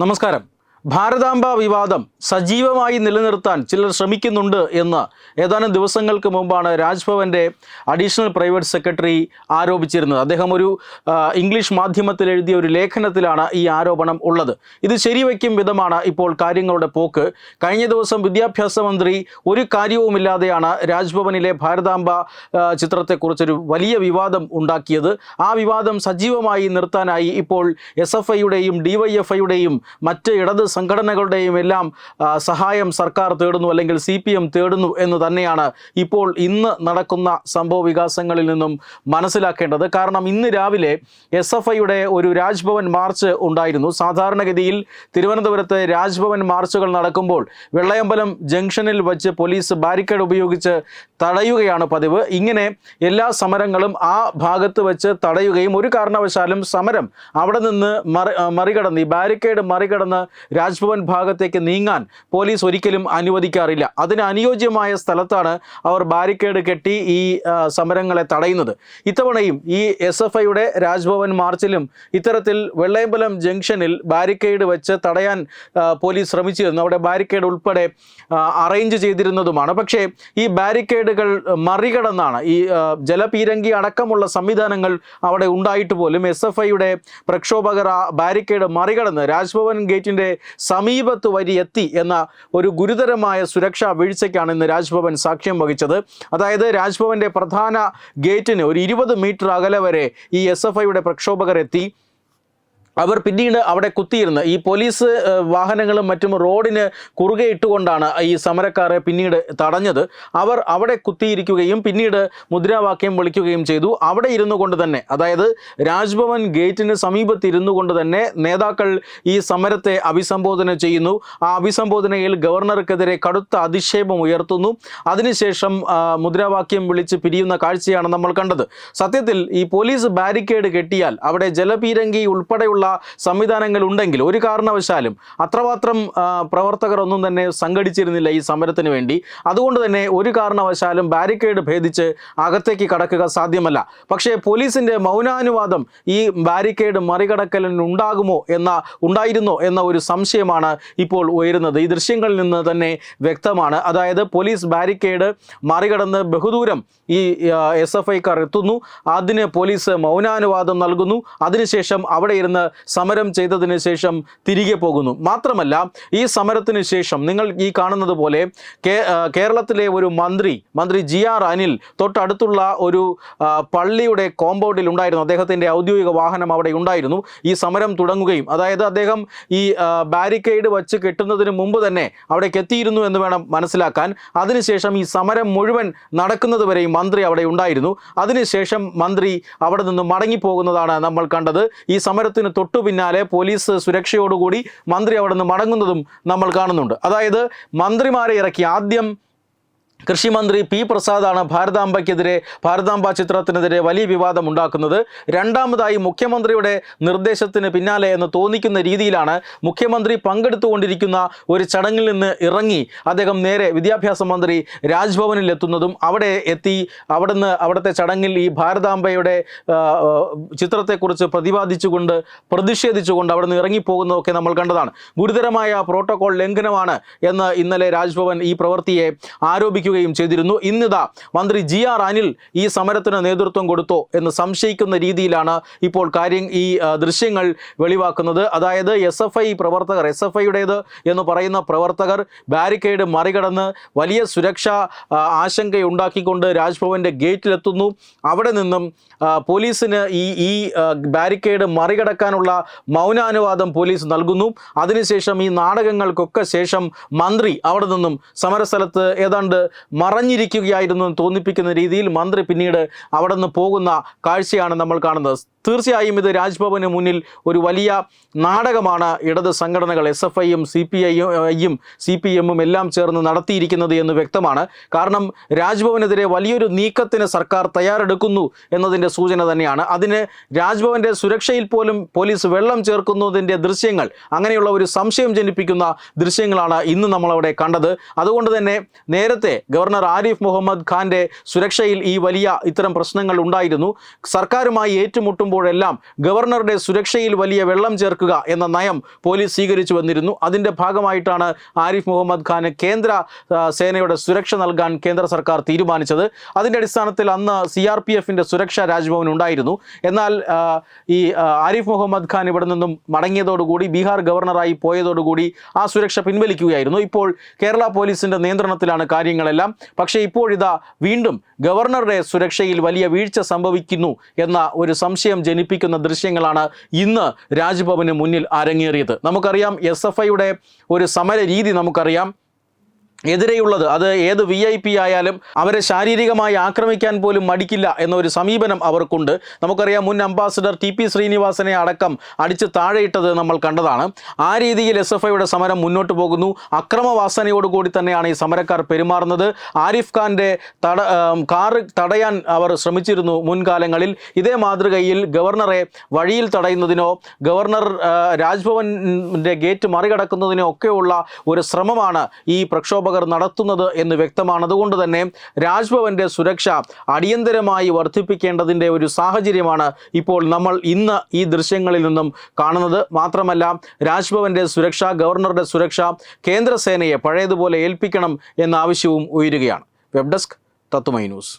നമസ്കാരം. ഭാരതാംബ വിവാദം സജീവമായി നിലനിർത്താൻ ചിലർ ശ്രമിക്കുന്നുണ്ട് എന്ന് ഏതാനും ദിവസങ്ങൾക്ക് മുമ്പാണ് രാജ്ഭവന്റെ അഡീഷണൽ പ്രൈവറ്റ് സെക്രട്ടറി ആരോപിച്ചിരുന്നത്. അദ്ദേഹം ഒരു ഇംഗ്ലീഷ് മാധ്യമത്തിൽ എഴുതിയ ഒരു ലേഖനത്തിലാണ് ഈ ആരോപണം ഉള്ളത്. ഇത് ശരിവയ്ക്കും വിധമാണ് ഇപ്പോൾ കാര്യങ്ങളുടെ പോക്ക്. കഴിഞ്ഞ ദിവസം വിദ്യാഭ്യാസ മന്ത്രി ഒരു കാര്യവുമില്ലാതെയാണ് രാജ്ഭവനിലെ ഭാരതാംബ ചിത്രത്തെക്കുറിച്ചൊരു വലിയ വിവാദം ഉണ്ടാക്കിയത്. ആ വിവാദം സജീവമായി നിർത്താനായി ഇപ്പോൾ എസ് എഫ് ഐയുടെയും ഡി വൈ എഫ് ഐയുടെയും മറ്റ് ഇടത് സംഘടനകളുടെയും എല്ലാം സഹായം സർക്കാർ തേടുന്നു അല്ലെങ്കിൽ സി പി എം തേടുന്നു എന്ന് തന്നെയാണ് ഇപ്പോൾ ഇന്ന് നടക്കുന്ന സംഭവ വികാസങ്ങളിൽ നിന്നും മനസ്സിലാക്കേണ്ടത്. കാരണം ഇന്ന് രാവിലെ എസ് എഫ് ഐയുടെ ഒരു രാജ്ഭവൻ മാർച്ച് ഉണ്ടായിരുന്നു. സാധാരണഗതിയിൽ തിരുവനന്തപുരത്ത് രാജ്ഭവൻ മാർച്ചുകൾ നടക്കുമ്പോൾ വെള്ളയമ്പലം ജംഗ്ഷനിൽ വച്ച് പോലീസ് ബാരിക്കേഡ് ഉപയോഗിച്ച് തടയുകയാണ് പതിവ്. ഇങ്ങനെ എല്ലാ സമരങ്ങളും ആ ഭാഗത്ത് വെച്ച് തടയുകയും ഒരു കാരണവശാലും സമരം അവിടെ നിന്ന് മറി മറികടന്ന് ഈ ബാരിക്കേഡ് മറികടന്ന് രാജ്ഭവൻ ഭാഗത്തേക്ക് നീങ്ങാൻ പോലീസ് ഒരിക്കലും അനുവദിക്കാറില്ല. അതിന് അനുയോജ്യമായ സ്ഥലത്താണ് അവർ ബാരിക്കേഡ് കെട്ടി ഈ സമരങ്ങളെ തടയുന്നത്. ഇത്തവണയും ഈ എസ് എഫ് ഐയുടെ രാജ്ഭവൻ മാർച്ചിലും ഇത്തരത്തിൽ വെള്ളയമ്പലം ജംഗ്ഷനിൽ ബാരിക്കേഡ് വെച്ച് തടയാൻ പോലീസ് ശ്രമിച്ചിരുന്നു. അവിടെ ബാരിക്കേഡ് ഉൾപ്പെടെ അറേഞ്ച് ചെയ്തിരുന്നതുമാണ്. പക്ഷേ ഈ ബാരിക്കേഡുകൾ മറികടന്നാണ് ഈ ജലപീരങ്കി അടക്കമുള്ള സംവിധാനങ്ങൾ അവിടെ ഉണ്ടായിട്ട് പോലും എസ് എഫ് ഐയുടെ പ്രക്ഷോഭകർ ബാരിക്കേഡ് മറികടന്ന് രാജ്ഭവൻ ഗേറ്റിന്റെ സമീപത്ത് വരി എത്തി എന്ന ഒരു ഗുരുതരമായ സുരക്ഷാ വീഴ്ചയ്ക്കാണ് ഇന്ന് രാജ്ഭവൻ സാക്ഷ്യം വഹിച്ചത്. അതായത് രാജ്ഭവന്റെ പ്രധാന ഗേറ്റിന് ഒരു ഇരുപത് മീറ്റർ അകലെ വരെ ഈ എസ് എഫ് ഐയുടെ പ്രക്ഷോഭകർ എത്തി. അവർ പിന്നീട് അവിടെ കുത്തിയിരുന്ന്. ഈ പോലീസ് വാഹനങ്ങളും മറ്റും റോഡിന് കുറുകെ ഇട്ടുകൊണ്ടാണ് ഈ സമരക്കാരെ പിന്നീട് തടഞ്ഞത്. അവർ അവിടെ കുത്തിയിരിക്കുകയും പിന്നീട് മുദ്രാവാക്യം വിളിക്കുകയും ചെയ്തു. അവിടെ ഇരുന്നു കൊണ്ട് തന്നെ അതായത് രാജ്ഭവൻ ഗേറ്റിന് സമീപത്ത് ഇരുന്നു കൊണ്ട് തന്നെ നേതാക്കൾ ഈ സമരത്തെ അഭിസംബോധന ചെയ്യുന്നു. ആ അഭിസംബോധനയിൽ ഗവർണർക്കെതിരെ കടുത്ത അധിക്ഷേപം ഉയർത്തുന്നു. അതിനുശേഷം മുദ്രാവാക്യം വിളിച്ച് പിരിയുന്ന കാഴ്ചയാണ് നമ്മൾ കണ്ടത്. സത്യത്തിൽ ഈ പോലീസ് ബാരിക്കേഡ് കെട്ടിയാൽ അവിടെ ജലപീരങ്കി ഉൾപ്പെടെയുള്ള സംവിധാനങ്ങൾ ഉണ്ടെങ്കിൽ ഒരു കാരണവശാലും അത്രമാത്രം പ്രവർത്തകർ ഒന്നും തന്നെ സംഘടിച്ചിരുന്നില്ല ഈ സമരത്തിന് വേണ്ടി. അതുകൊണ്ട് തന്നെ ഒരു കാരണവശാലും ബാരിക്കേഡ് ഭേദിച്ച് അകത്തേക്ക് കടക്കുക സാധ്യമല്ല. പക്ഷേ പോലീസിന്റെ മൗനാനുവാദം ഈ ബാരിക്കേഡ് മറികടക്കലിന് ഉണ്ടാകുമോ എന്ന ഉണ്ടായിരുന്നോ എന്ന ഒരു സംശയമാണ് ഇപ്പോൾ ഉയരുന്നത്. ഈ ദൃശ്യങ്ങളിൽ നിന്ന് തന്നെ വ്യക്തമാണ്. അതായത് പോലീസ് ബാരിക്കേഡ് മറികടന്ന് ബഹുദൂരം ഈ എസ് എഫ് ഐക്കാർ എത്തുന്നു. അതിന് പോലീസ് മൗനാനുവാദം നൽകുന്നു. അതിനുശേഷം അവിടെ ഇരുന്ന് സമരം ചെയ്തതിന് ശേഷം തിരികെ പോകുന്നു. മാത്രമല്ല ഈ സമരത്തിന് ശേഷം നിങ്ങൾ ഈ കാണുന്നത് പോലെ കേരളത്തിലെ ഒരു മന്ത്രി മന്ത്രി ജി ആർ അനിൽ തൊട്ടടുത്തുള്ള ഒരു പള്ളിയുടെ കോമ്പൗണ്ടിൽ ഉണ്ടായിരുന്നു. അദ്ദേഹത്തിന്റെ ഔദ്യോഗിക വാഹനം അവിടെ ഉണ്ടായിരുന്നു. ഈ സമരം തുടങ്ങുകയും അതായത് അദ്ദേഹം ഈ ബാരിക്കേഡ് വച്ച് കെട്ടുന്നതിന് മുമ്പ് തന്നെ അവിടേക്ക് എത്തിയിരുന്നു എന്ന് വേണം മനസ്സിലാക്കാൻ. അതിനുശേഷം ഈ സമരം മുഴുവൻ നടക്കുന്നത് വരെയും മന്ത്രി അവിടെ ഉണ്ടായിരുന്നു. അതിനുശേഷം മന്ത്രി അവിടെ നിന്ന് മടങ്ങിപ്പോകുന്നതാണ് നമ്മൾ കണ്ടത്. ഈ സമരത്തിന് തൊട്ടു പിന്നാലെ പോലീസ് സുരക്ഷയോടുകൂടി മന്ത്രി അവിടെ നിന്ന് മടങ്ങുന്നതും നമ്മൾ കാണുന്നുണ്ട്. അതായത് മന്ത്രിമാരെ ഇറക്കി. ആദ്യം കൃഷിമന്ത്രി പി പ്രസാദാണ് ഭാരതാംബയ്ക്കെതിരെ ഭാരതാംബ ചിത്രത്തിനെതിരെ വലിയ വിവാദം ഉണ്ടാക്കുന്നത്. രണ്ടാമതായി മുഖ്യമന്ത്രിയുടെ നിർദ്ദേശത്തിന് പിന്നാലെ എന്ന് തോന്നിക്കുന്ന രീതിയിലാണ് മുഖ്യമന്ത്രി പങ്കെടുത്തുകൊണ്ടിരിക്കുന്ന ഒരു ചടങ്ങിൽ നിന്ന് ഇറങ്ങി. അദ്ദേഹം നേരെ വിദ്യാഭ്യാസ മന്ത്രി രാജ്ഭവനിൽ എത്തുന്നതും അവിടെ എത്തി. അവിടുന്ന് അവിടുത്തെ ചടങ്ങിൽ ഈ ഭാരതാംബയുടെ ചിത്രത്തെക്കുറിച്ച് പ്രതിപാദിച്ചുകൊണ്ട് പ്രതിഷേധിച്ചുകൊണ്ട് അവിടുന്ന് ഇറങ്ങിപ്പോകുന്നതൊക്കെ നമ്മൾ കണ്ടതാണ്. ഗുരുതരമായ പ്രോട്ടോകോൾ ലംഘനമാണ് എന്ന് ഇന്നലെ രാജ്ഭവൻ ഈ പ്രവൃത്തിയെ ആരോപിക്കുകയും ചെയ്തിരുന്നു. ഇന്നിതാ മന്ത്രി ജി ആർ അനിൽ ഈ സമരത്തിന് നേതൃത്വം കൊടുത്തോ എന്ന് സംശയിക്കുന്ന രീതിയിലാണ് ഇപ്പോൾ കാര്യം ഈ ദൃശ്യങ്ങൾ വെളിവാക്കുന്നത്. അതായത് എസ് എഫ് ഐ പ്രവർത്തകർ എസ് എഫ് ഐയുടേത് എന്ന് പറയുന്ന പ്രവർത്തകർ ബാരിക്കേഡ് മറികടന്ന് വലിയ സുരക്ഷാ ആശങ്കയുണ്ടാക്കിക്കൊണ്ട് രാജ്ഭവന്റെ ഗേറ്റിലെത്തുന്നു. അവിടെ നിന്നും പോലീസിന് ഈ ഈ ബാരിക്കേഡ് മറികടക്കാനുള്ള മൗനാനുവാദം പോലീസ് നൽകുന്നു. അതിനുശേഷം ഈ നാടകങ്ങൾക്കൊക്കെ ശേഷം മന്ത്രി അവിടെ നിന്നും സമരസ്ഥലത്ത് ഏതാണ്ട് മറഞ്ഞിരിക്കുകയായിരുന്നു എന്ന് തോന്നിപ്പിക്കുന്ന രീതിയിൽ മന്ത്രി പിന്നീട് അവിടെ നിന്ന് പോകുന്ന കാഴ്ചയാണ് നമ്മൾ കാണുന്നത്. തീർച്ചയായും ഇത് രാജ്ഭവന് മുന്നിൽ ഒരു വലിയ നാടകമാണ് ഇടത് സംഘടനകൾ എസ് എഫ് ഐയും സി പി ഐയും സി പി എമ്മും എല്ലാം ചേർന്ന് നടത്തിയിരിക്കുന്നത് എന്ന് വ്യക്തമാണ്. കാരണം രാജ്ഭവനെതിരെ വലിയൊരു നീക്കത്തിന് സർക്കാർ തയ്യാറെടുക്കുന്നു എന്നതിന്റെ സൂചന തന്നെയാണ്. അതിന് രാജ്ഭവന്റെ സുരക്ഷയിൽ പോലും പോലീസ് വെള്ളം ചേർക്കുന്നതിന്റെ ദൃശ്യങ്ങൾ അങ്ങനെയുള്ള ഒരു സംശയം ജനിപ്പിക്കുന്ന ദൃശ്യങ്ങളാണ് ഇന്ന് നമ്മളവിടെ കണ്ടത്. അതുകൊണ്ട് തന്നെ നേരത്തെ ഗവർണർ ആരിഫ് മുഹമ്മദ് ഖാന്റെ സുരക്ഷയിൽ ഈ വലിയ ഇത്തരം പ്രശ്നങ്ങൾ ഉണ്ടായിരുന്നു. സർക്കാരുമായി ഏറ്റുമുട്ടുമ്പോൾ വരുമ്പോഴെല്ലാം ഗവർണറുടെ സുരക്ഷയിൽ വലിയ വെള്ളം ചേർക്കുക എന്ന നയം പോലീസ് സ്വീകരിച്ചു വന്നിരുന്നു. അതിന്റെ ഭാഗമായിട്ടാണ് ആരിഫ് മുഹമ്മദ് ഖാന് കേന്ദ്ര സേനയുടെ സുരക്ഷ നൽകാൻ കേന്ദ്ര സർക്കാർ തീരുമാനിച്ചത്. അതിന്റെ അടിസ്ഥാനത്തിൽ അന്ന് സി ആർ പി എഫിന്റെ സുരക്ഷ രാജ്ഭവൻ ഉണ്ടായിരുന്നു. എന്നാൽ ഈ ആരിഫ് മുഹമ്മദ് ഖാൻ ഇവിടെ നിന്നും മടങ്ങിയതോടുകൂടി ബീഹാർ ഗവർണറായി പോയതോടുകൂടി ആ സുരക്ഷ പിൻവലിക്കുകയായിരുന്നു. ഇപ്പോൾ കേരള പോലീസിന്റെ നിയന്ത്രണത്തിലാണ് കാര്യങ്ങളെല്ലാം. പക്ഷേ ഇപ്പോഴിതാ വീണ്ടും ഗവർണറുടെ സുരക്ഷയിൽ വലിയ വീഴ്ച സംഭവിക്കുന്നു എന്ന ഒരു സംശയം ജനിപ്പിക്കുന്ന ദൃശ്യങ്ങളാണ് ഇന്ന് രാജ്ഭവന് മുന്നിൽ അരങ്ങേറിയത്. നമുക്കറിയാം എസ് എഫ് ഐയുടെ ഒരു സമര രീതി നമുക്കറിയാം. എതിരെയുള്ളത് അത് ഏത് വി ഐ പി ആയാലും അവരെ ശാരീരികമായി ആക്രമിക്കാൻ പോലും മടിക്കില്ല എന്നൊരു സമീപനം അവർക്കുണ്ട്. നമുക്കറിയാം മുൻ അംബാസിഡർ ടി പി ശ്രീനിവാസനെ അടക്കം അടിച്ച് താഴെയിട്ടത് നമ്മൾ കണ്ടതാണ്. ആ രീതിയിൽ എസ് എഫ് ഐയുടെ സമരം മുന്നോട്ട് പോകുന്നു. അക്രമവാസനയോടുകൂടി തന്നെയാണ് ഈ സമരക്കാർ പെരുമാറുന്നത്. ആരിഫ് ഖാന്റെ തട കാറ് തടയാൻ അവർ ശ്രമിച്ചിരുന്നു മുൻകാലങ്ങളിൽ. ഇതേ മാതൃകയിൽ ഗവർണറെ വഴിയിൽ തടയുന്നതിനോ ഗവർണർ രാജ്ഭവന്റെ ഗേറ്റ് മറികടക്കുന്നതിനോ ഒക്കെയുള്ള ഒരു ശ്രമമാണ് ഈ പ്രക്ഷോഭകർ നടത്തുന്നത് എന്ന് വ്യക്തമാണ് അതുകൊണ്ട് തന്നെ രാജ്ഭവന്റെ സുരക്ഷ അടിയന്തരമായി വർദ്ധിപ്പിക്കേണ്ടതിന്റെ ഒരു സാഹചര്യമാണ് ഇപ്പോൾ നമ്മൾ ഇന്ന് ഈ ദൃശ്യങ്ങളിൽ നിന്നും കാണുന്നത്. മാത്രമല്ല രാജ്ഭവന്റെ സുരക്ഷ ഗവർണറുടെ സുരക്ഷ കേന്ദ്രസേനയെ പഴയതുപോലെ ഏൽപ്പിക്കണം എന്ന ആവശ്യവും ഉയരുകയാണ്. വെബ് ഡെസ്ക് തത്തുമൈ ന്യൂസ്.